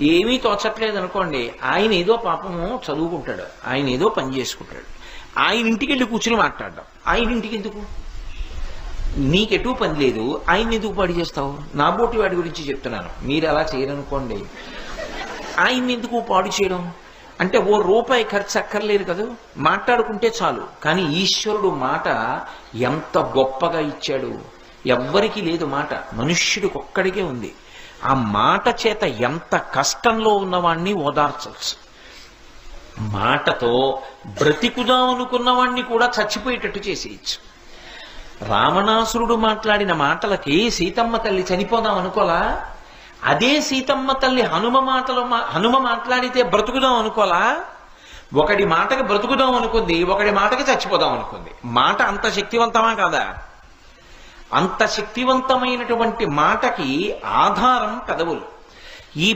ఏమీ తోచట్లేదు అనుకోండి ఆయన ఏదో పాపము చదువుకుంటాడు ఆయన ఏదో పని చేసుకుంటాడు. ఆయన ఇంటికి వెళ్ళి కూర్చుని మాట్లాడడం. ఆయన ఇంటికి ఎందుకు? నీకెటూ పని లేదు ఆయన ఎందుకు పాడి చేస్తావు? నా బోటి వాడి గురించి చెప్తున్నాను. మీరు అలా చేయరనుకోండి. ఆయన ఎందుకు పాడు చేయడం? అంటే ఓ రూపాయి ఖర్చు అక్కర్లేదు కదా. మాట్లాడుకుంటే చాలు. కానీ ఈశ్వరుడు మాట ఎంత గొప్పగా ఇచ్చాడు. ఎవ్వరికీ లేదు మాట. మనుష్యుడికి ఒక్కడికే ఉంది. ఆ మాట చేత ఎంత కష్టంలో ఉన్నవాణ్ణి ఓదార్చవచ్చు. మాటతో బ్రతికుదాం అనుకున్నవాణ్ణి కూడా చచ్చిపోయేటట్టు చేసేయచ్చు. రావణాసురుడు మాట్లాడిన మాటలకి సీతమ్మ తల్లి చనిపోదాం అనుకోలా? అదే సీతమ్మ తల్లి హనుమ మాటలు మా- హనుమ మాట్లాడితే బ్రతుకుదాం అనుకోలా? ఒకడి మాటకి బ్రతుకుదాం అనుకుంది ఒకడి మాటకి చచ్చిపోదాం అనుకుంది. మాట అంత శక్తివంతమా కాదా? అంత శక్తివంతమైనటువంటి మాటకి ఆధారం కదవులు ఈ